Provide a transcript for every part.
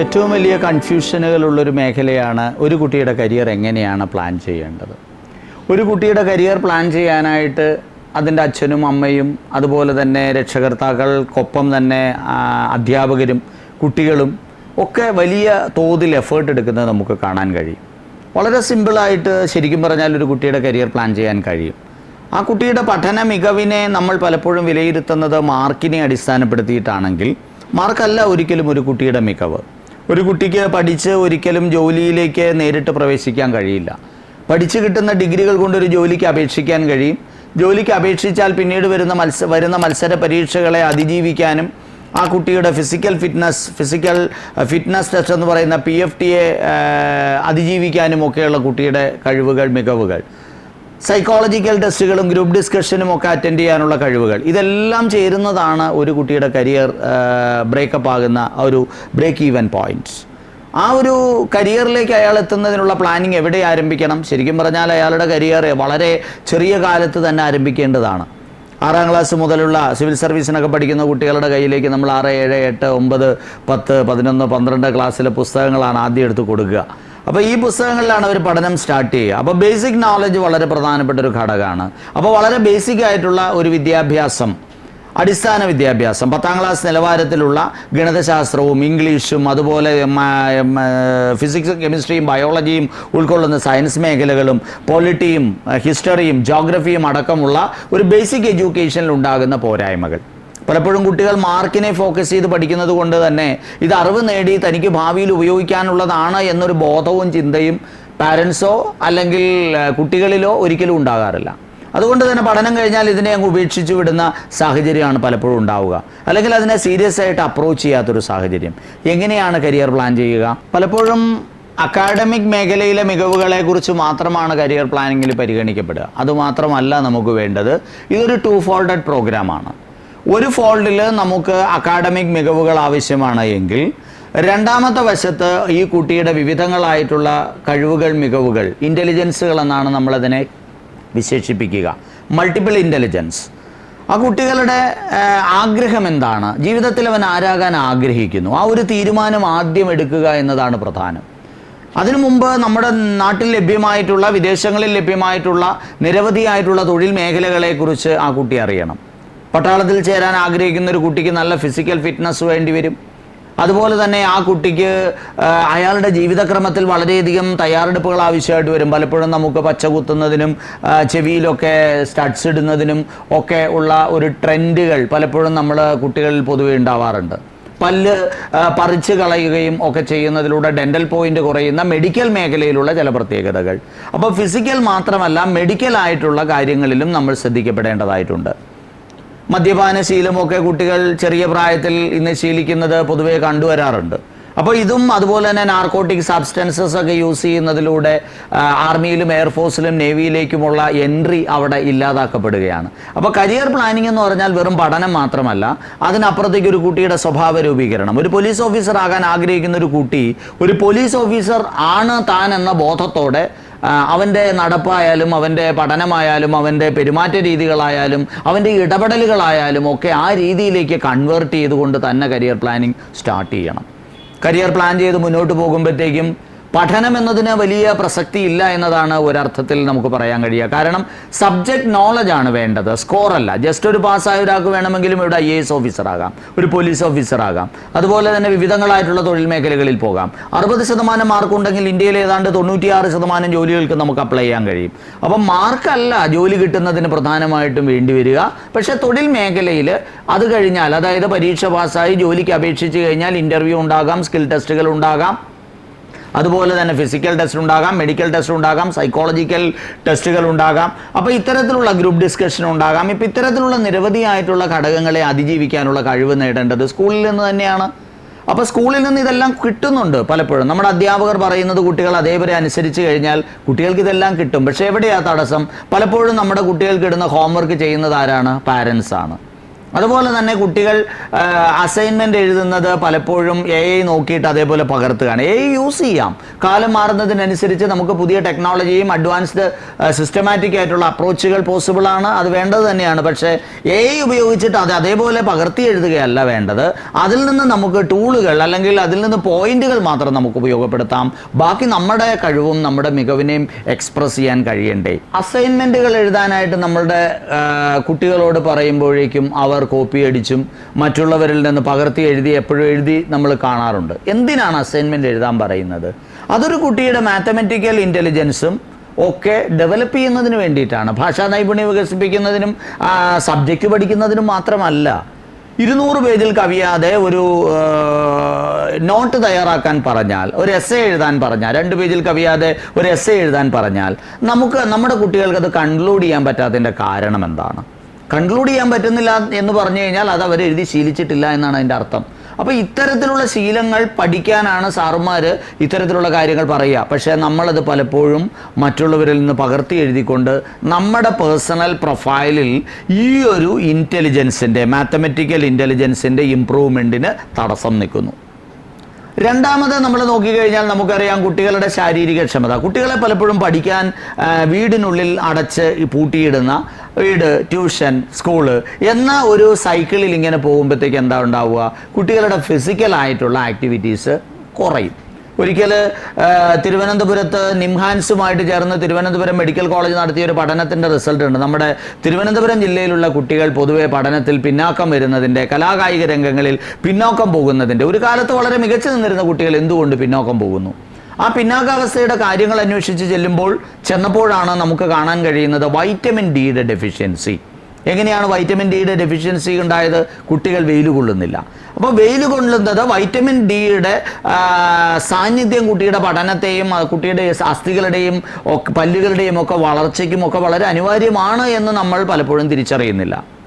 ഏറ്റവും വലിയ കൺഫ്യൂഷനുകളുള്ളൊരു മേഖലയാണ് ഒരു കുട്ടിയുടെ കരിയർ എങ്ങനെയാണ് പ്ലാൻ ചെയ്യേണ്ടത്. ഒരു കുട്ടിയുടെ കരിയർ പ്ലാൻ ചെയ്യാനായിട്ട് അതിന്റെ അച്ഛനും അമ്മയും അതുപോലെ തന്നെ രക്ഷകർത്താക്കൾക്കൊപ്പം തന്നെ അധ്യാപകരും കുട്ടികളും ഒക്കെ വലിയ തോതിൽ എഫേർട്ട് എടുക്കുന്നത് നമുക്ക് കാണാൻ കഴിയും. വളരെ സിമ്പിളായിട്ട് ശരിക്കും പറഞ്ഞാൽ ഒരു കുട്ടിയുടെ കരിയർ പ്ലാൻ ചെയ്യാൻ കഴിയും. ആ കുട്ടിയുടെ പഠന മികവിനെ നമ്മൾ പലപ്പോഴും വിലയിരുത്തുന്നത് മാർക്കിനെ അടിസ്ഥാനപ്പെടുത്തിയിട്ടാണെങ്കിൽ മാർക്കല്ല ഒരിക്കലും ഒരു കുട്ടിയുടെ മികവ്. ഒരു കുട്ടിക്ക് പഠിച്ച് ഒരിക്കലും ജോലിയിലേക്ക് നേരിട്ട് പ്രവേശിക്കാൻ കഴിയില്ല. പഠിച്ചു കിട്ടുന്ന ഡിഗ്രികൾ കൊണ്ട് ഒരു ജോലിക്ക് അപേക്ഷിക്കാൻ കഴിയും. ജോലിക്ക് അപേക്ഷിച്ചാൽ പിന്നീട് വരുന്ന മത്സ വരുന്ന മത്സര പരീക്ഷകളെ അതിജീവിക്കാനും ആ കുട്ടിയുടെ physical fitness physical fitness test എന്ന് പറയുന്ന പി എഫ് ടിയെ അതിജീവിക്കാനും ഒക്കെയുള്ള കുട്ടിയുടെ കഴിവുകൾ മികവുകൾ. സൈക്കോളജിക്കൽ ടെസ്റ്റുകളും ഗ്രൂപ്പ് ഡിസ്കഷനും ഒക്കെ അറ്റൻഡ് ചെയ്യാനുള്ള കഴിവുകൾ. ഇതെല്ലാം ചേരുന്നതാണ് ഒരു കുട്ടിയുടെ കരിയർ ബ്രേക്കപ്പ് ആകുന്ന ഒരു ബ്രേക്ക് ഈവൻ പോയിന്റ്സ് ആ ഒരു കരിയറിലേക്ക് അയാൾ എത്തുന്നതിനുള്ള പ്ലാനിങ് എവിടെ ആരംഭിക്കണം? ശരിക്കും പറഞ്ഞാൽ അയാളുടെ കരിയർ വളരെ ചെറിയ കാലത്ത് തന്നെ ആരംഭിക്കേണ്ടതാണ്. ആറാം ക്ലാസ് മുതലുള്ള സിവിൽ സർവീസിനൊക്കെ പഠിക്കുന്ന കുട്ടികളുടെ കയ്യിലേക്ക് നമ്മൾ ആറ് ഏഴ് എട്ട് ഒമ്പത് പത്ത് പതിനൊന്ന് പന്ത്രണ്ട് ക്ലാസ്സിലെ പുസ്തകങ്ങളാണ് ആദ്യം എടുത്ത് കൊടുക്കുക. അപ്പോൾ ഈ പുസ്തകങ്ങളിലാണ് അവർ പഠനം സ്റ്റാർട്ട് ചെയ്യുക. അപ്പോൾ ബേസിക് നോളജ് വളരെ പ്രധാനപ്പെട്ട ഒരു ഘടകമാണ്. അപ്പോൾ വളരെ ബേസിക് ആയിട്ടുള്ള ഒരു വിദ്യാഭ്യാസം അടിസ്ഥാന വിദ്യാഭ്യാസം പത്താം ക്ലാസ് നിലവാരത്തിലുള്ള ഗണിതശാസ്ത്രവും ഇംഗ്ലീഷും അതുപോലെ ഫിസിക്സും കെമിസ്ട്രിയും ബയോളജിയും ഉൾക്കൊള്ളുന്ന സയൻസ് മേഖലകളും പൊളിറ്റിയും ഹിസ്റ്ററിയും ജോഗ്രഫിയും അടക്കമുള്ള ഒരു ബേസിക് എഡ്യൂക്കേഷനിൽ ഉണ്ടാകുന്ന പോരായ്മകൾ. പലപ്പോഴും കുട്ടികൾ മാർക്കിനെ ഫോക്കസ് ചെയ്ത് പഠിക്കുന്നത് കൊണ്ട് തന്നെ ഇത് അറിവ് നേടി തനിക്ക് ഭാവിയിൽ ഉപയോഗിക്കാനുള്ളതാണ് എന്നൊരു ബോധവും ചിന്തയും പാരൻസോ അല്ലെങ്കിൽ കുട്ടികളിലോ ഒരിക്കലും ഉണ്ടാകാറില്ല. അതുകൊണ്ട് തന്നെ പഠനം കഴിഞ്ഞാൽ ഇതിനെ അങ്ങ് ഉപേക്ഷിച്ചു വിടുന്ന സാഹചര്യമാണ് പലപ്പോഴും ഉണ്ടാവുക. അല്ലെങ്കിൽ അതിനെ സീരിയസ് ആയിട്ട് അപ്രോച്ച് ചെയ്യാത്തൊരു സാഹചര്യം. എങ്ങനെയാണ് കരിയർ പ്ലാൻ ചെയ്യുക? പലപ്പോഴും അക്കാഡമിക് മേഖലയിലെ മികവുകളെക്കുറിച്ച് മാത്രമാണ് കരിയർ പ്ലാനിങ്ങിൽ പരിഗണിക്കപ്പെടുക. അതുമാത്രമല്ല നമുക്ക് വേണ്ടത്. ഇതൊരു ടു ഫോൾഡഡ് പ്രോഗ്രാമാണ് ഒരു ഫോൾഡിൽ നമുക്ക് അക്കാഡമിക് മികവുകൾ ആവശ്യമാണ് എങ്കിൽ രണ്ടാമത്തെ വശത്ത് ഈ കുട്ടിയുടെ വിവിധങ്ങളായിട്ടുള്ള കഴിവുകൾ മികവുകൾ ഇന്റലിജൻസുകൾ എന്നാണ് നമ്മളതിനെ വിശേഷിപ്പിക്കുക. മൾട്ടിപ്പിൾ ഇന്റലിജൻസ് ആ കുട്ടികളുടെ ആഗ്രഹം എന്താണ്? ജീവിതത്തിൽ അവൻ ആരാകാൻ ആഗ്രഹിക്കുന്നു. ആ ഒരു തീരുമാനം ആദ്യം എടുക്കുക എന്നതാണ് പ്രധാനം. അതിനു മുമ്പ് നമ്മുടെ നാട്ടിൽ ലഭ്യമായിട്ടുള്ള വിദേശങ്ങളിൽ ലഭ്യമായിട്ടുള്ള നിരവധിയായിട്ടുള്ള തൊഴിൽ മേഖലകളെക്കുറിച്ച് ആ കുട്ടി അറിയണം. പട്ടാളത്തിൽ ചേരാൻ ആഗ്രഹിക്കുന്ന ഒരു കുട്ടിക്ക് നല്ല ഫിസിക്കൽ ഫിറ്റ്നസ് വേണ്ടി വരും. അതുപോലെ തന്നെ ആ കുട്ടിക്ക് അയാളുടെ ജീവിതക്രമത്തിൽ വളരെയധികം തയ്യാറെടുപ്പുകൾ ആവശ്യമായിട്ട് വരും. പലപ്പോഴും നമുക്ക് പച്ച കുത്തുന്നതിനും ചെവിയിലൊക്കെ സ്റ്റഡ്സ് ഇടുന്നതിനും ഒക്കെ ഉള്ള ഒരു ട്രെൻഡുകൾ പലപ്പോഴും നമ്മൾ കുട്ടികളിൽ പൊതുവെ ഉണ്ടാവാറുണ്ട്. പല്ല് പറിച്ച് കളയുകയും ഒക്കെ ചെയ്യുന്നതിലൂടെ ഡെന്റൽ പോയിന്റ് കുറയുന്ന മെഡിക്കൽ മേഖലയിലുള്ള ചില പ്രത്യേകതകൾ. അപ്പോൾ ഫിസിക്കൽ മാത്രമല്ല മെഡിക്കൽ ആയിട്ടുള്ള കാര്യങ്ങളിലും നമ്മൾ ശ്രദ്ധിക്കപ്പെടേണ്ടതായിട്ടുണ്ട്. മദ്യപാന ശീലമൊക്കെ കുട്ടികൾ ചെറിയ പ്രായത്തിൽ ഇന്ന് ശീലിക്കുന്നത് പൊതുവേ കണ്ടുവരാറുണ്ട്. അപ്പോൾ ഇതും അതുപോലെ തന്നെ നാർക്കോട്ടിക് സബ്സ്റ്റൻസസ് ഒക്കെ യൂസ് ചെയ്യുന്നതിലൂടെ ആർമിയിലും എയർഫോഴ്സിലും നേവിയിലേക്കുമുള്ള എൻട്രി അവിടെ ഇല്ലാതാക്കപ്പെടുകയാണ്. അപ്പോൾ കരിയർ പ്ലാനിംഗ് എന്ന് പറഞ്ഞാൽ വെറും പഠനം മാത്രമല്ല അതിനപ്പുറത്തേക്ക് ഒരു കുട്ടിയുടെ സ്വഭാവ രൂപീകരണം. ഒരു പോലീസ് ഓഫീസർ ആകാൻ ആഗ്രഹിക്കുന്ന ഒരു കുട്ടി ഒരു പോലീസ് ഓഫീസർ ആണ് താൻ എന്ന ബോധത്തോടെ അവന്റെ നടപ്പായാലും അവന്റെ പഠനമായാലും അവന്റെ പെരുമാറ്റ രീതികളായാലും അവന്റെ ഇടപെടലുകളായാലും ഒക്കെ ആ രീതിയിലേക്ക് കൺവേർട്ട് ചെയ്തുകൊണ്ട് തന്നെ കരിയർ പ്ലാനിങ് സ്റ്റാർട്ട് ചെയ്യണം. കരിയർ പ്ലാൻ ചെയ്ത് മുന്നോട്ട് പോകുമ്പോഴത്തേക്കും പഠനം എന്നതിന് വലിയ പ്രസക്തി ഇല്ല എന്നതാണ് ഒരർത്ഥത്തിൽ നമുക്ക് പറയാൻ കഴിയുക. കാരണം സബ്ജക്ട് നോളജ് ആണ് വേണ്ടത്. സ്കോർ അല്ല. ജസ്റ്റ് ഒരു പാസ്സായ ഒരാൾക്ക് വേണമെങ്കിലും ഇവിടെ ഐ എ എസ് ഓഫീസർ ആകാം. ഒരു പോലീസ് ഓഫീസർ ആകാം. അതുപോലെ തന്നെ വിവിധങ്ങളായിട്ടുള്ള തൊഴിൽ മേഖലകളിൽ പോകാം. അറുപത് ശതമാനം മാർക്ക് ഉണ്ടെങ്കിൽ ഇന്ത്യയിൽ ഏതാണ്ട് തൊണ്ണൂറ്റിയാറ് ശതമാനം ജോലികൾക്ക് നമുക്ക് അപ്ലൈ ചെയ്യാൻ കഴിയും. അപ്പം മാർക്കല്ല ജോലി കിട്ടുന്നതിന് പ്രധാനമായിട്ടും വേണ്ടി വരിക. പക്ഷേ തൊഴിൽ മേഖലയിൽ അത് കഴിഞ്ഞാൽ അതായത് പരീക്ഷ പാസ്സായി ജോലിക്ക് അപേക്ഷിച്ച് കഴിഞ്ഞാൽ ഇന്റർവ്യൂ ഉണ്ടാകാം സ്കിൽ ടെസ്റ്റുകൾ ഉണ്ടാകാം. അതുപോലെ തന്നെ ഫിസിക്കൽ ടെസ്റ്റ് ഉണ്ടാകാം മെഡിക്കൽ ടെസ്റ്റ് ഉണ്ടാകാം സൈക്കോളജിക്കൽ ടെസ്റ്റുകൾ ഉണ്ടാകാം. അപ്പോൾ ഇത്തരത്തിലുള്ള ഗ്രൂപ്പ് ഡിസ്കഷൻ ഉണ്ടാകാം. ഇപ്പം ഇത്തരത്തിലുള്ള നിരവധിയായിട്ടുള്ള ഘടകങ്ങളെ അതിജീവിക്കാനുള്ള കഴിവ് നേടേണ്ടത് സ്കൂളിൽ നിന്ന് തന്നെയാണ്. അപ്പോൾ സ്കൂളിൽ നിന്ന് ഇതെല്ലാം കിട്ടുന്നുണ്ട് പലപ്പോഴും. നമ്മുടെ അധ്യാപകർ പറയുന്നത് കുട്ടികൾ അതേപോലെ അനുസരിച്ച് കഴിഞ്ഞാൽ കുട്ടികൾക്ക് ഇതെല്ലാം കിട്ടും. പക്ഷേ എവിടെയാണ് തടസ്സം? പലപ്പോഴും നമ്മുടെ കുട്ടികൾക്ക് ഇടുന്ന ഹോംവർക്ക് ചെയ്യുന്നത് ആരാണ്? പാരൻസ് ആണ്. അതുപോലെ തന്നെ കുട്ടികൾ അസൈൻമെന്റ് എഴുതുന്നത് പലപ്പോഴും എ ഐ നോക്കിയിട്ട് അതേപോലെ പകർത്തുകയാണ്. എ ഐ യൂസ് ചെയ്യാം. കാലം മാറുന്നതിനനുസരിച്ച് നമുക്ക് പുതിയ ടെക്നോളജിയും അഡ്വാൻസ്ഡ് സിസ്റ്റമാറ്റിക് ആയിട്ടുള്ള അപ്രോച്ചുകൾ പോസിബിളാണ് അത് വേണ്ടത് തന്നെയാണ്. പക്ഷേ എ ഐ ഉപയോഗിച്ചിട്ട് അത് അതേപോലെ പകർത്തി എഴുതുകയല്ല വേണ്ടത്. അതിൽ നിന്ന് നമുക്ക് ടൂളുകൾ അല്ലെങ്കിൽ അതിൽ നിന്ന് പോയിന്റുകൾ മാത്രം നമുക്ക് ഉപയോഗപ്പെടുത്താം. ബാക്കി നമ്മുടെ കഴിവും നമ്മുടെ മികവിനെയും എക്സ്പ്രസ് ചെയ്യാൻ കഴിയണ്ടേ. അസൈൻമെന്റുകൾ എഴുതാനായിട്ട് നമ്മളുടെ കുട്ടികളോട് പറയുമ്പോഴേക്കും അവർ കോപ്പി അടിച്ചും മറ്റുള്ളവരിൽ നിന്ന് പകർത്തി എഴുതി എപ്പോഴും എഴുതി നമ്മൾ കാണാറുണ്ട്. എന്തിനാണ് അസൈൻമെന്റ് എഴുതാൻ പറയുന്നത്? അതൊരു കുട്ടിയുടെ മാത്തമെറ്റിക്കൽ ഇന്റലിജൻസും ഒക്കെ ഡെവലപ്പ് ചെയ്യുന്നതിന് വേണ്ടിയിട്ടാണ്. ഭാഷാ നൈപുണ്യം വികസിപ്പിക്കുന്നതിനും സബ്ജക്റ്റ് പഠിക്കുന്നതിനും മാത്രമല്ല ഇരുന്നൂറ് പേജിൽ കവിയാതെ ഒരു നോട്ട് തയ്യാറാക്കാൻ പറഞ്ഞാൽ ഒരു എസ് എഴുതാൻ പറഞ്ഞാൽ രണ്ട് പേജിൽ കവിയാതെ ഒരു എസ് എഴുതാൻ പറഞ്ഞാൽ നമുക്ക് നമ്മുടെ കുട്ടികൾക്ക് അത് കൺക്ലൂഡ് ചെയ്യാൻ പറ്റാത്തതിന്റെ കാരണം എന്താണ്? കൺക്ലൂഡ് ചെയ്യാൻ പറ്റുന്നില്ല എന്ന് പറഞ്ഞു കഴിഞ്ഞാൽ അത് അവർ എഴുതി ശീലിച്ചിട്ടില്ല എന്നാണ് അതിന്റെ അർത്ഥം. അപ്പോൾ ഇത്തരത്തിലുള്ള ശീലങ്ങൾ പഠിക്കാനാണ് സാറുമാർ ഇത്തരത്തിലുള്ള കാര്യങ്ങൾ പറയുക. പക്ഷേ നമ്മളത് പലപ്പോഴും മറ്റുള്ളവരിൽ നിന്ന് പകർത്തി എഴുതിക്കൊണ്ട് നമ്മുടെ പേഴ്സണൽ പ്രൊഫൈലിൽ ഈ ഒരു ഇന്റലിജൻസിന്റെ മാത്തമെറ്റിക്കൽ ഇന്റലിജൻസിന്റെ ഇമ്പ്രൂവ്മെന്റിന് തടസ്സം നിൽക്കുന്നു. രണ്ടാമത് നമ്മൾ നോക്കിക്കഴിഞ്ഞാൽ നമുക്കറിയാം കുട്ടികളുടെ ശാരീരിക ക്ഷമത. കുട്ടികളെ പലപ്പോഴും പഠിക്കാൻ വീടിനുള്ളിൽ അടച്ച് പൂട്ടിയിടുന്ന വീട് ട്യൂഷൻ സ്കൂൾ എന്ന ഒരു സൈക്കിളിൽ ഇങ്ങനെ പോകുമ്പോഴത്തേക്ക് എന്താ ഉണ്ടാവുക? കുട്ടികളുടെ ഫിസിക്കൽ ആയിട്ടുള്ള ആക്ടിവിറ്റീസ് കുറയും. ഒരിക്കൽ തിരുവനന്തപുരത്ത് നിംഹാൻസുമായിട്ട് ചേർന്ന് തിരുവനന്തപുരം മെഡിക്കൽ കോളേജ് നടത്തിയ ഒരു പഠനത്തിന്റെ റിസൾട്ട് ഉണ്ട്. നമ്മുടെ തിരുവനന്തപുരം ജില്ലയിലുള്ള കുട്ടികൾ പൊതുവെ പഠനത്തിൽ പിന്നാക്കം വരുന്നതിന്റെ കലാകായിക രംഗങ്ങളിൽ പിന്നോക്കം പോകുന്നതിന്റെ ഒരു കാലത്ത് വളരെ മികച്ചു നിന്നിരുന്ന കുട്ടികൾ എന്തുകൊണ്ട് പിന്നോക്കം പോകുന്നു? ആ പിന്നാക്കാവസ്ഥയുടെ കാര്യങ്ങൾ അന്വേഷിച്ച് ചെല്ലുമ്പോൾ ചെന്നപ്പോഴാണ് നമുക്ക് കാണാൻ കഴിയുന്നത് വൈറ്റമിൻ ഡിയുടെ ഡെഫിഷ്യൻസി എങ്ങനെയാണ് വൈറ്റമിൻ ഡിയുടെ ഡെഫിഷ്യൻസി ഉണ്ടായത്? കുട്ടികൾ വെയിൽ കൊള്ളുന്നില്ല. അപ്പോൾ വെയിൽ കൊള്ളുന്നത് വൈറ്റമിൻ ഡിയുടെ സാന്നിധ്യം കുട്ടിയുടെ പഠനത്തെയും കുട്ടിയുടെ അസ്ഥികളുടെയും പല്ലുകളുടെയും ഒക്കെ വളർച്ചയ്ക്കും ഒക്കെ വളരെ അനിവാര്യമാണ് എന്ന് നമ്മൾ പലപ്പോഴും തിരിച്ചറിയുന്നില്ല.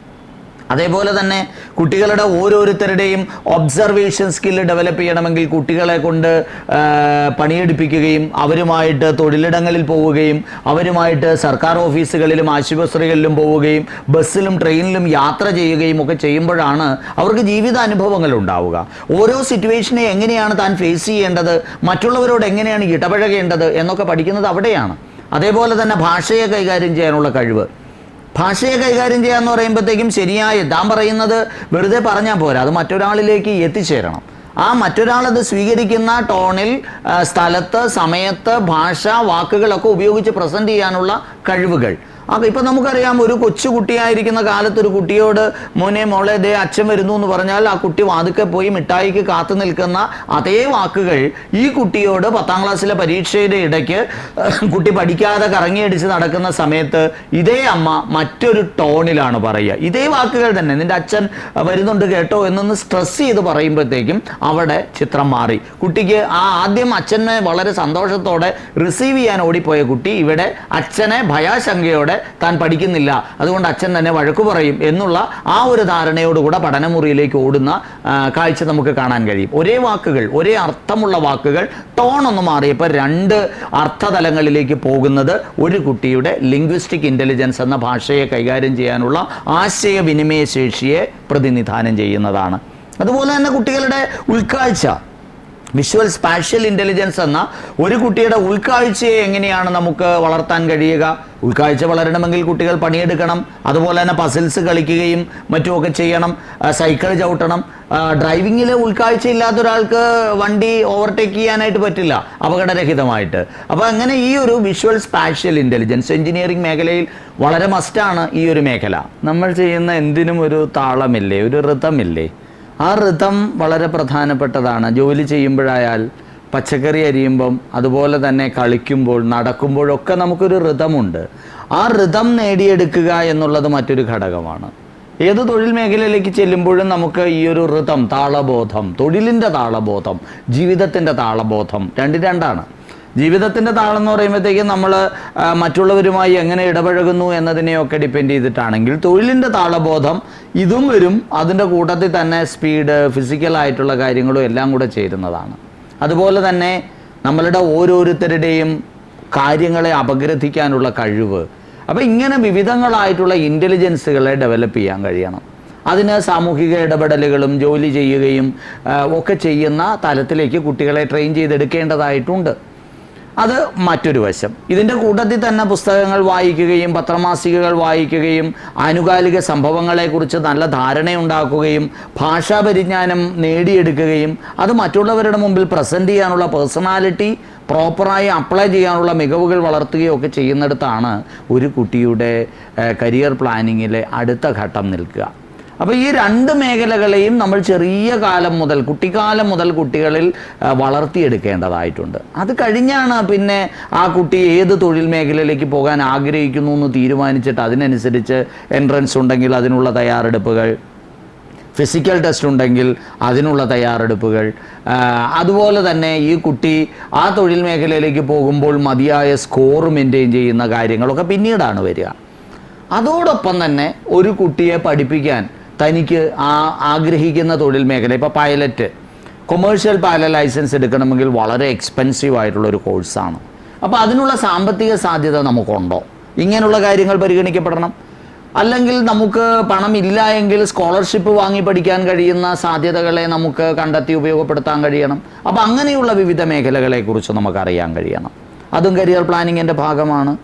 അതേപോലെ തന്നെ കുട്ടികളുടെ ഓരോരുത്തരുടെയും ഒബ്സർവേഷൻ സ്കില്ല് ഡെവലപ്പ് ചെയ്യണമെങ്കിൽ കുട്ടികളെ കൊണ്ട് പണിയെടുപ്പിക്കുകയും അവരുമായിട്ട് തൊഴിലിടങ്ങളിൽ പോവുകയും അവരുമായിട്ട് സർക്കാർ ഓഫീസുകളിലും ആശുപത്രികളിലും പോവുകയും ബസ്സിലും ട്രെയിനിലും യാത്ര ചെയ്യുകയും ഒക്കെ ചെയ്യുമ്പോഴാണ് അവർക്ക് ജീവിതാനുഭവങ്ങൾ ഉണ്ടാവുക. ഓരോ സിറ്റുവേഷനെ എങ്ങനെയാണ് താൻ ഫേസ് ചെയ്യേണ്ടത്? മറ്റുള്ളവരോട് എങ്ങനെയാണ് ഇടപഴകേണ്ടത്? എന്നൊക്കെ പഠിക്കുന്നത് അവിടെയാണ്. അതേപോലെ തന്നെ ഭാഷയെ കൈകാര്യം ചെയ്യാനുള്ള കഴിവ്. ഭാഷയെ കൈകാര്യം ചെയ്യാന്ന് പറയുമ്പോഴത്തേക്കും ശരിയായ താൻ പറയുന്നത് വെറുതെ പറഞ്ഞാൽ പോരാ. അത് മറ്റൊരാളിലേക്ക് എത്തിച്ചേരണം. ആ മറ്റൊരാളത് സ്വീകരിക്കുന്ന ടോണിൽ സ്ഥലത്ത് സമയത്ത് ഭാഷ വാക്കുകളൊക്കെ ഉപയോഗിച്ച് പ്രസന്റ് ചെയ്യാനുള്ള കഴിവുകൾ. അപ്പോൾ ഇപ്പം നമുക്കറിയാം ഒരു കൊച്ചു കുട്ടിയായിരിക്കുന്ന കാലത്ത് ഒരു കുട്ടിയോട് മോനെ മോളെ ദേ അച്ഛൻ വരുന്നു എന്ന് പറഞ്ഞാൽ ആ കുട്ടി വാതുക്കെ പോയി മിഠായിക്ക് കാത്തു നിൽക്കുന്ന അതേ വാക്കുകൾ ഈ കുട്ടിയോട് പത്താം ക്ലാസ്സിലെ പരീക്ഷയുടെ ഇടയ്ക്ക് കുട്ടി പഠിക്കാതെ കറങ്ങിയടിച്ച് നടക്കുന്ന സമയത്ത് ഇതേ അമ്മ മറ്റൊരു ടോണിലാണ് പറയുക. ഇതേ വാക്കുകൾ തന്നെ നിന്റെ അച്ഛൻ വരുന്നുണ്ട് കേട്ടോ എന്നൊന്ന് സ്ട്രെസ് ചെയ്ത് പറയുമ്പോഴത്തേക്കും അവിടെ ചിത്രം മാറി. കുട്ടിക്ക് ആ ആദ്യം അച്ഛനെ വളരെ സന്തോഷത്തോടെ റിസീവ് ചെയ്യാൻ ഓടിപ്പോയ കുട്ടി ഇവിടെ അച്ഛനെ ഭയാശങ്കയോടെ താൻ പഠിക്കുന്നില്ല. അതുകൊണ്ട് അച്ഛൻ തന്നെ വഴക്ക് പറയും എന്നുള്ള ആ ഒരു ധാരണയോടുകൂടെ പഠനമുറിയിലേക്ക് ഓടുന്ന കാഴ്ച നമുക്ക് കാണാൻ കഴിയും. ഒരേ വാക്കുകൾ ഒരേ അർത്ഥമുള്ള വാക്കുകൾ ടോൺ ഒന്ന് മാറിയപ്പോൾ രണ്ട് അർത്ഥതലങ്ങളിലേക്ക് പോകുന്നത് ഒരു കുട്ടിയുടെ ലിംഗ്വിസ്റ്റിക് ഇന്റലിജൻസ് എന്ന ഭാഷയെ കൈകാര്യം ചെയ്യാനുള്ള ആശയവിനിമയ ശേഷിയെ പ്രതിനിധാനം ചെയ്യുന്നതാണ്. അതുപോലെ തന്നെ കുട്ടികളുടെ ഉൾക്കാഴ്ച. വിഷ്വൽ സ്പാഷ്യൽ ഇന്റലിജൻസ് എന്ന ഒരു കുട്ടിയുടെ ഉൾക്കാഴ്ചയെ എങ്ങനെയാണ് നമുക്ക് വളർത്താൻ കഴിയുക? ഉൾക്കാഴ്ച വളരണമെങ്കിൽ കുട്ടികൾ പണിയെടുക്കണം. അതുപോലെ തന്നെ പസിൽസ് കളിക്കുകയും മറ്റുമൊക്കെ ചെയ്യണം. സൈക്കിൾ ചവിട്ടണം. ഡ്രൈവിങ്ങിൽ ഉൾക്കാഴ്ച ഇല്ലാത്ത ഒരാൾക്ക് വണ്ടി ഓവർടേക്ക് ചെയ്യാനായിട്ട് പറ്റില്ല. അപകടരഹിതമായിട്ട്. അപ്പോൾ അങ്ങനെ ഈ ഒരു വിഷ്വൽ സ്പാഷ്യൽ ഇന്റലിജൻസ് എഞ്ചിനീയറിംഗ് മേഖലയിൽ വളരെ മസ്റ്റാണ് ഈ ഒരു മേഖല. നമ്മൾ ചെയ്യുന്ന എന്തിനും ഒരു താളമില്ലേ? ഒരു ഋതമില്ലേ ആ ഋതം വളരെ പ്രധാനപ്പെട്ടതാണ്. ജോലി ചെയ്യുമ്പോഴായാൽ പച്ചക്കറി അരിയുമ്പം അതുപോലെ തന്നെ കളിക്കുമ്പോൾ നടക്കുമ്പോഴൊക്കെ നമുക്കൊരു ഋതമുണ്ട്. ആ ഋതം നേടിയെടുക്കുക എന്നുള്ളത് മറ്റൊരു ഘടകമാണ്. ഏത് തൊഴിൽ മേഖലയിലേക്ക് ചെല്ലുമ്പോഴും നമുക്ക് ഈ ഒരു ഋതം താളബോധം തൊഴിലിന്റെ താളബോധം ജീവിതത്തിന്റെ താളബോധം രണ്ട് രണ്ടാണ്. ജീവിതത്തിന്റെ താളം എന്ന് പറയുമ്പോഴത്തേക്കും നമ്മൾ മറ്റുള്ളവരുമായി എങ്ങനെ ഇടപഴകുന്നു എന്നതിനെയൊക്കെ ഡിപ്പെൻഡ് ചെയ്തിട്ടാണെങ്കിൽ തൊഴിലിന്റെ താളബോധം ഇതും വരും. അതിന്റെ കൂട്ടത്തിൽ തന്നെ സ്പീഡ് ഫിസിക്കലായിട്ടുള്ള കാര്യങ്ങളും എല്ലാം കൂടെ ചേരുന്നതാണ്. അതുപോലെ തന്നെ നമ്മളുടെ ഓരോരുത്തരുടെയും കാര്യങ്ങളെ അപഗ്രഥിക്കാനുള്ള കഴിവ്. അപ്പോൾ ഇങ്ങനെ വിവിധങ്ങളായിട്ടുള്ള ഇന്റലിജൻസുകളെ ഡെവലപ്പ് ചെയ്യാൻ കഴിയണം. അതിന് സാമൂഹിക ഇടപെടലുകളും ജോലി ചെയ്യുകയും ഒക്കെ ചെയ്യുന്ന തലത്തിലേക്ക് കുട്ടികളെ ട്രെയിൻ ചെയ്തെടുക്കേണ്ടതായിട്ടുണ്ട്. അത് മറ്റൊരു വശം. ഇതിന്റെ കൂട്ടത്തിൽ തന്നെ പുസ്തകങ്ങൾ വായിക്കുകയും പത്രമാസികകൾ വായിക്കുകയും ആനുകാലിക സംഭവങ്ങളെക്കുറിച്ച് നല്ല ധാരണയുണ്ടാക്കുകയും ഭാഷാ പരിജ്ഞാനം നേടിയെടുക്കുകയും അത് മറ്റുള്ളവരുടെ മുമ്പിൽ പ്രസന്റ് ചെയ്യാനുള്ള പേഴ്സണാലിറ്റി പ്രോപ്പറായി അപ്ലൈ ചെയ്യാനുള്ള മികവുകൾ വളർത്തുകയും ഒക്കെ ചെയ്യുന്നിടത്താണ് ഒരു കുട്ടിയുടെ കരിയർ പ്ലാനിങ്ങിലെ അടുത്ത ഘട്ടം നിൽക്കുക. അപ്പോൾ ഈ രണ്ട് മേഖലകളെയും നമ്മൾ ചെറിയ കാലം മുതൽ കുട്ടിക്കാലം മുതൽ കുട്ടികളിൽ വളർത്തിയെടുക്കേണ്ടതായിട്ടുണ്ട്. അത് കഴിഞ്ഞാണ് പിന്നെ ആ കുട്ടി ഏത് തൊഴിൽ മേഖലയിലേക്ക് പോകാൻ ആഗ്രഹിക്കുന്നു എന്ന് തീരുമാനിച്ചിട്ട് അതിനനുസരിച്ച് എൻട്രൻസ് ഉണ്ടെങ്കിൽ അതിനുള്ള തയ്യാറെടുപ്പുകൾ ഫിസിക്കൽ ടെസ്റ്റ് ഉണ്ടെങ്കിൽ അതിനുള്ള തയ്യാറെടുപ്പുകൾ അതുപോലെ തന്നെ ഈ കുട്ടി ആ തൊഴിൽ മേഖലയിലേക്ക് പോകുമ്പോൾ മതിയായ സ്കോർ മെയിന്റെയിൻ ചെയ്യുന്ന കാര്യങ്ങളൊക്കെ പിന്നീടാണ് വരിക. അതോടൊപ്പം തന്നെ ഒരു കുട്ടിയെ പഠിപ്പിക്കാൻ തനിക്ക് ആ ആഗ്രഹിക്കുന്ന തൊഴിൽ മേഖല ഇപ്പോൾ പൈലറ്റ് കൊമേഴ്ഷ്യൽ പൈലറ്റ് ലൈസൻസ് എടുക്കണമെങ്കിൽ വളരെ എക്സ്പെൻസീവ് ആയിട്ടുള്ള ഒരു കോഴ്സാണ് അപ്പോൾ അതിനുള്ള സാമ്പത്തിക സാധ്യത നമുക്കുണ്ടോ? ഇങ്ങനെയുള്ള കാര്യങ്ങൾ പരിഗണിക്കപ്പെടണം. അല്ലെങ്കിൽ നമുക്ക് പണം ഇല്ല എങ്കിൽ സ്കോളർഷിപ്പ് വാങ്ങി പഠിക്കാൻ കഴിയുന്ന സാധ്യതകളെ നമുക്ക് കണ്ടെത്തി ഉപയോഗപ്പെടുത്താൻ കഴിയണം. അപ്പോൾ അങ്ങനെയുള്ള വിവിധ മേഖലകളെക്കുറിച്ച് നമുക്കറിയാൻ കഴിയണം. അതും കരിയർ പ്ലാനിങ്ങിന്റെ ഭാഗമാണ്.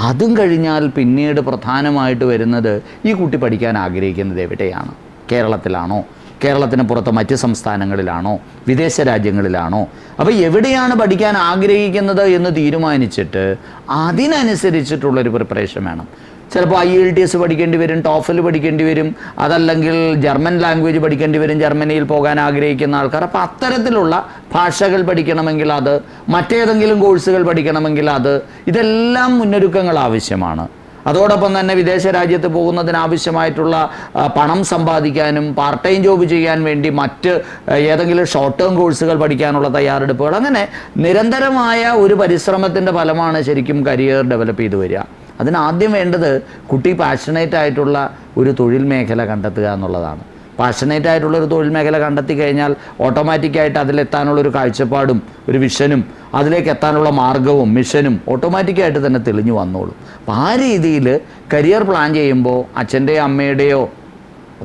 അതും കഴിഞ്ഞാൽ പിന്നീട് പ്രധാനമായിട്ട് വരുന്നത് ഈ കുട്ടി പഠിക്കാൻ ആഗ്രഹിക്കുന്നത് എവിടെയാണ്? കേരളത്തിലാണോ? കേരളത്തിന് പുറത്ത് മറ്റ് സംസ്ഥാനങ്ങളിലാണോ? വിദേശ രാജ്യങ്ങളിലാണോ? അപ്പോൾ എവിടെയാണ് പഠിക്കാൻ ആഗ്രഹിക്കുന്നത് എന്ന് തീരുമാനിച്ചിട്ട് അതിനനുസരിച്ചിട്ടുള്ളൊരു പ്രിപ്പറേഷൻ വേണം. ചിലപ്പോൾ ഐ എൽ ടി എസ് പഠിക്കേണ്ടി വരും ടോഫൽ പഠിക്കേണ്ടി വരും അതല്ലെങ്കിൽ ജർമ്മൻ ലാംഗ്വേജ് പഠിക്കേണ്ടി വരും ജർമ്മനിയിൽ പോകാൻ ആഗ്രഹിക്കുന്ന ആൾക്കാർ. അപ്പോൾ അത്തരത്തിലുള്ള ഭാഷകൾ പഠിക്കണമെങ്കിൽ അത് മറ്റേതെങ്കിലും കോഴ്സുകൾ പഠിക്കണമെങ്കിൽ അത് ഇതെല്ലാം മുന്നൊരുക്കങ്ങൾ ആവശ്യമാണ്. അതോടൊപ്പം തന്നെ വിദേശ രാജ്യത്ത് പോകുന്നതിന് ആവശ്യമായിട്ടുള്ള പണം സമ്പാദിക്കാനും പാർട്ട് ടൈം ജോബ് ചെയ്യാൻ വേണ്ടി മറ്റ് ഏതെങ്കിലും ഷോർട്ട് ടേം കോഴ്സുകൾ പഠിക്കാനുള്ള തയ്യാറെടുപ്പുകൾ. അങ്ങനെ നിരന്തരമായ ഒരു പരിശ്രമത്തിന്റെ ഫലമാണ് ശരിക്കും കരിയർ ഡെവലപ്പ് ചെയ്തു വരിക. അതിന് ആദ്യം വേണ്ടത് കുട്ടി പാഷനേറ്റ് ആയിട്ടുള്ള ഒരു തൊഴിൽ മേഖല കണ്ടെത്തുക എന്നുള്ളതാണ്. പാഷനേറ്റ് ആയിട്ടുള്ള ഒരു തൊഴിൽ മേഖല കണ്ടെത്തി കഴിഞ്ഞാൽ ഓട്ടോമാറ്റിക്കായിട്ട് അതിലെത്താനുള്ള ഒരു കാഴ്ചപ്പാടും ഒരു വിഷനും അതിലേക്ക് എത്താനുള്ള മാർഗവും മിഷനും ഓട്ടോമാറ്റിക്കായിട്ട് തന്നെ തെളിഞ്ഞു വന്നോളും. അപ്പോൾ ആ രീതിയിൽ കരിയർ പ്ലാൻ ചെയ്യുമ്പോൾ അച്ഛന്റെയോ അമ്മയുടെയോ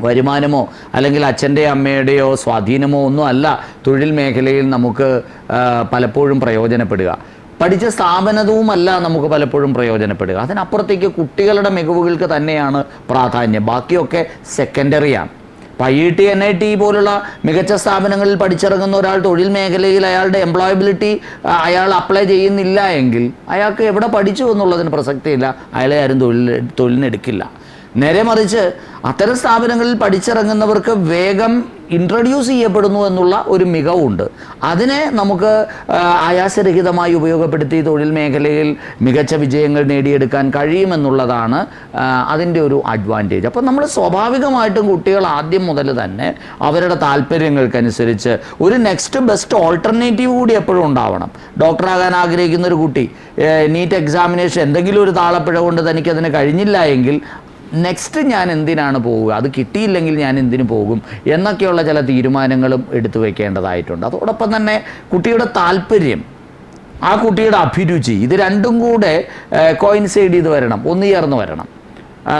വരുമാനമോ അല്ലെങ്കിൽ അച്ഛന്റെ അമ്മയുടെയോ സ്വാധീനമോ ഒന്നും അല്ല തൊഴിൽ മേഖലയിൽ നമുക്ക് പലപ്പോഴും പ്രയോജനപ്പെടുക. പഠിച്ച സ്ഥാപനതവുമല്ല നമുക്ക് പലപ്പോഴും പ്രയോജനപ്പെടുക. അതിനപ്പുറത്തേക്ക് കുട്ടികളുടെ മികവുകൾക്ക് തന്നെയാണ് പ്രാധാന്യം. ബാക്കിയൊക്കെ സെക്കൻഡറിയാണ് ഇപ്പം I T N I T പോലുള്ള മികച്ച സ്ഥാപനങ്ങളിൽ പഠിച്ചിറങ്ങുന്ന ഒരാൾ തൊഴിൽ മേഖലയിൽ അയാളുടെ എംപ്ലോയബിലിറ്റി അയാൾ അപ്ലൈ ചെയ്യുന്നില്ല എങ്കിൽ അയാൾക്ക് എവിടെ പഠിച്ചു എന്നുള്ളതിന് പ്രസക്തിയില്ല. അയാളെ ആരും തൊഴിൽ തൊഴിലിനെടുക്കില്ല. നേരെ മറിച്ച് അത്തരം സ്ഥാപനങ്ങളിൽ പഠിച്ചിറങ്ങുന്നവർക്ക് വേഗം ഇൻട്രൊഡ്യൂസ് ചെയ്യപ്പെടുന്നു എന്നുള്ള ഒരു മികവുണ്ട്. അതിനെ നമുക്ക് ആയാസരഹിതമായി ഉപയോഗപ്പെടുത്തി തൊഴിൽ മേഖലയിൽ മികച്ച വിജയങ്ങൾ നേടിയെടുക്കാൻ കഴിയുമെന്നുള്ളതാണ് അതിന്റെ ഒരു അഡ്വാന്റേജ് അപ്പോൾ നമ്മൾ സ്വാഭാവികമായിട്ടും കുട്ടികൾ ആദ്യം മുതൽ തന്നെ അവരുടെ താല്പര്യങ്ങൾക്കനുസരിച്ച് ഒരു നെക്സ്റ്റ് ബെസ്റ്റ് ഓൾട്ടർനേറ്റീവ് കൂടി എപ്പോഴും ഉണ്ടാവണം. ഡോക്ടറാകാൻ ആഗ്രഹിക്കുന്ന ഒരു കുട്ടി നീറ്റ് എക്സാമിനേഷൻ എന്തെങ്കിലും ഒരു താളപ്പിഴ കൊണ്ട് തനിക്കതിന് കഴിഞ്ഞില്ല എങ്കിൽ നെക്സ്റ്റ് ഞാൻ എന്തിനാണ് പോവുക? അത് കിട്ടിയില്ലെങ്കിൽ ഞാൻ എന്തിനു പോകും? എന്നൊക്കെയുള്ള ചില തീരുമാനങ്ങളും എടുത്തു വെക്കേണ്ടതായിട്ടുണ്ട്. അതോടൊപ്പം തന്നെ കുട്ടിയുടെ താല്പര്യം ആ കുട്ടിയുടെ അഭിരുചി ഇത് രണ്ടും കൂടെ കോയിൻസൈഡ് ചെയ്ത് വരണം ഒന്ന് ചേർന്ന് വരണം.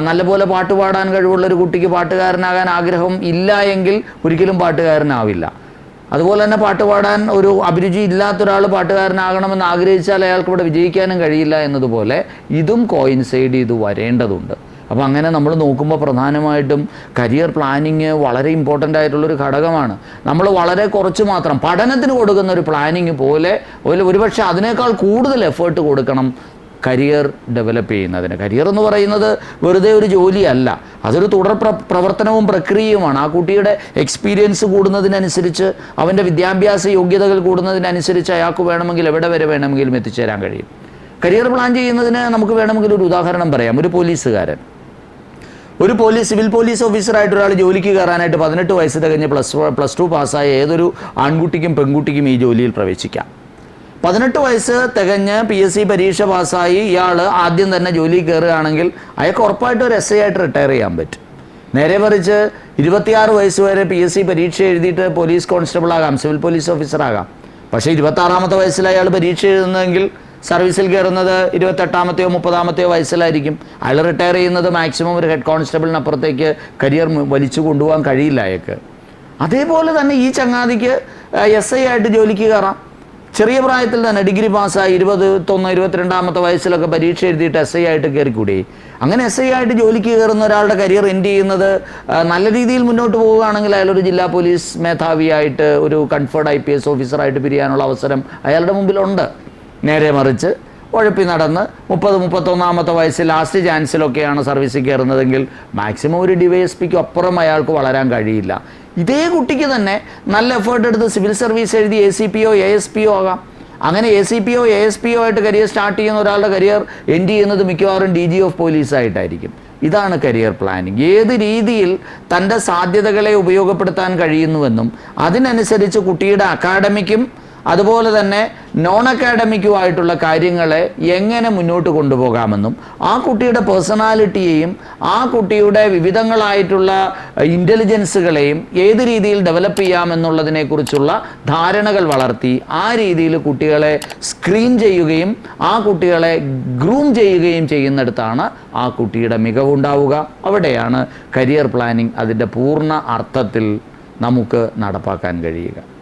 നല്ലപോലെ പാട്ട് പാടാൻ കഴിവുള്ള ഒരു കുട്ടിക്ക് പാട്ടുകാരനാകാൻ ആഗ്രഹം ഇല്ല എങ്കിൽ ഒരിക്കലും പാട്ടുകാരനാവില്ല. അതുപോലെ തന്നെ പാട്ട് പാടാൻ ഒരു അഭിരുചി ഇല്ലാത്ത ഒരാൾ പാട്ടുകാരനാകണമെന്ന് ആഗ്രഹിച്ചാൽ അയാൾക്ക് ഇവിടെ വിജയിക്കാനും കഴിയില്ല എന്നതുപോലെ ഇതും കോയിൻസൈഡ് ചെയ്ത് വരേണ്ടതുണ്ട്. അപ്പോൾ അങ്ങനെ നമ്മൾ നോക്കുമ്പോൾ പ്രധാനമായിട്ടും കരിയർ പ്ലാനിങ് വളരെ ഇമ്പോർട്ടന്റ് ആയിട്ടുള്ളൊരു ഘടകമാണ്. നമ്മൾ വളരെ കുറച്ച് മാത്രം പഠനത്തിന് കൊടുക്കുന്ന ഒരു പ്ലാനിങ് പോലെ ഒരു ഒരുപക്ഷെ അതിനേക്കാൾ കൂടുതൽ എഫേർട്ട് കൊടുക്കണം കരിയർ ഡെവലപ്പ് ചെയ്യുന്നതിന്. കരിയർ എന്ന് പറയുന്നത് വെറുതെ ഒരു ജോലിയല്ല. അതൊരു തുടർ പ്ര പ്രവർത്തനവും പ്രക്രിയയുമാണ്. ആ കുട്ടിയുടെ എക്സ്പീരിയൻസ് കൂടുന്നതിനനുസരിച്ച് അവന്റെ വിദ്യാഭ്യാസ യോഗ്യതകൾ കൂടുന്നതിനനുസരിച്ച് അയാൾക്ക് വേണമെങ്കിൽ എവിടെ വരെ വേണമെങ്കിലും എത്തിച്ചേരാൻ കഴിയും. കരിയർ പ്ലാൻ ചെയ്യുന്നതിന് നമുക്ക് വേണമെങ്കിൽ ഒരു ഉദാഹരണം പറയാം. ഒരു പോലീസുകാരൻ. ഒരു പോലീസ് സിവിൽ പോലീസ് ഓഫീസറായിട്ട് ഒരാൾ ജോലിക്ക് കയറാനായിട്ട് പതിനെട്ട് വയസ്സ് തികഞ്ഞ് പ്ലസ് പ്ലസ് ടു പാസ്സായ ഏതൊരു ആൺകുട്ടിക്കും പെൺകുട്ടിക്കും ഈ ജോലിയിൽ പ്രവേശിക്കാം. പതിനെട്ട് വയസ്സ് തികഞ്ഞ് പി എസ് സി പരീക്ഷ പാസ്സായി ഇയാൾ ആദ്യം തന്നെ ജോലി കയറുകയാണെങ്കിൽ അയാൾക്ക് ഉറപ്പായിട്ട് ഒരു എസ് ഐ ആയിട്ട് റിട്ടയർ ചെയ്യാൻ പറ്റും. നേരെ മറിച്ച് ഇരുപത്തിയാറ് വയസ്സ് വരെ പി എസ് സി പരീക്ഷ എഴുതിയിട്ട് പോലീസ് കോൺസ്റ്റബിൾ ആകാം സിവിൽ പോലീസ് ഓഫീസർ ആകാം പക്ഷേ ഇരുപത്താറാമത്തെ വയസ്സിൽ അയാൾ പരീക്ഷ എഴുതുന്നതെങ്കിൽ സർവീസിൽ കയറുന്നത് ഇരുപത്തെട്ടാമത്തെയോ മുപ്പതാമത്തെയോ വയസ്സിലായിരിക്കും. അയാൾ റിട്ടയർ ചെയ്യുന്നത് മാക്സിമം ഒരു ഹെഡ് കോൺസ്റ്റബിളിനപ്പുറത്തേക്ക് കരിയർ വലിച്ചു കൊണ്ടുപോകാൻ കഴിയില്ല അയാൾക്ക്. അതേപോലെ തന്നെ ഈ ചങ്ങാതിക്ക് എസ് ഐ ആയിട്ട് ജോലിക്ക് കയറാം. ചെറിയ പ്രായത്തിൽ തന്നെ ഡിഗ്രി പാസ്സായി ഇരുപത് തൊന്ന് ഇരുപത്തിരണ്ടാമത്തെ വയസ്സിലൊക്കെ പരീക്ഷ എഴുതിയിട്ട് എസ് ഐ ആയിട്ട് കയറിക്കൂടി. അങ്ങനെ എസ് ഐ ആയിട്ട് ജോലിക്ക് കയറുന്ന ഒരാളുടെ കരിയർ എൻഡ് ചെയ്യുന്നത് നല്ല രീതിയിൽ മുന്നോട്ട് പോവുകയാണെങ്കിൽ അയാളൊരു ജില്ലാ പോലീസ് മേധാവിയായിട്ട് ഒരു കൺഫേർഡ് ഐ പി എസ് ഓഫീസറായിട്ട് പിരിയാനുള്ള അവസരം അയാളുടെ മുമ്പിലുണ്ട്. നേരെ മറിച്ച് ഉഴപ്പി നടന്ന് മുപ്പത് മുപ്പത്തൊന്നാമത്തെ വയസ്സിൽ ലാസ്റ്റ് ചാൻസിലൊക്കെയാണ് സർവീസിൽ കയറുന്നതെങ്കിൽ മാക്സിമം ഒരു ഡി വൈ എസ് പിക്ക് അപ്പുറം അയാൾക്ക് വളരാൻ കഴിയില്ല. ഇതേ കുട്ടിക്ക് തന്നെ നല്ല എഫേർട്ട് എടുത്ത് സിവിൽ സർവീസ് എഴുതി A C P O A S P O ആകാം. അങ്ങനെ A C P O A S P O ആയിട്ട് കരിയർ സ്റ്റാർട്ട് ചെയ്യുന്ന ഒരാളുടെ കരിയർ എൻഡ് ചെയ്യുന്നത് മിക്കവാറും ഡി ജി ഓഫ് പോലീസായിട്ടായിരിക്കും ഇതാണ് കരിയർ പ്ലാനിങ് ഏത് രീതിയിൽ തന്റെ സാധ്യതകളെ ഉപയോഗപ്പെടുത്താൻ കഴിയുന്നുവെന്നും അതിനനുസരിച്ച് കുട്ടിയുടെ അക്കാഡമിക്കും അതുപോലെ തന്നെ നോൺ അക്കാഡമിക്കുമായിട്ടുള്ള കാര്യങ്ങളെ എങ്ങനെ മുന്നോട്ട് കൊണ്ടുപോകാമെന്നും ആ കുട്ടിയുടെ പേഴ്സണാലിറ്റിയെയും ആ കുട്ടിയുടെ വിവിധങ്ങളായിട്ടുള്ള ഇന്റലിജൻസുകളെയും ഏത് രീതിയിൽ ഡെവലപ്പ് ചെയ്യാമെന്നുള്ളതിനെക്കുറിച്ചുള്ള ധാരണകൾ വളർത്തി ആ രീതിയിൽ കുട്ടികളെ സ്ക്രീൻ ചെയ്യുകയും ആ കുട്ടികളെ ഗ്രൂം ചെയ്യുകയും ചെയ്യുന്നിടത്താണ് ആ കുട്ടിയുടെ മികവുണ്ടാവുക. അവിടെയാണ് കരിയർ പ്ലാനിങ് അതിന്റെ പൂർണ അർത്ഥത്തിൽ നമുക്ക് നടപ്പാക്കാൻ കഴിയുക.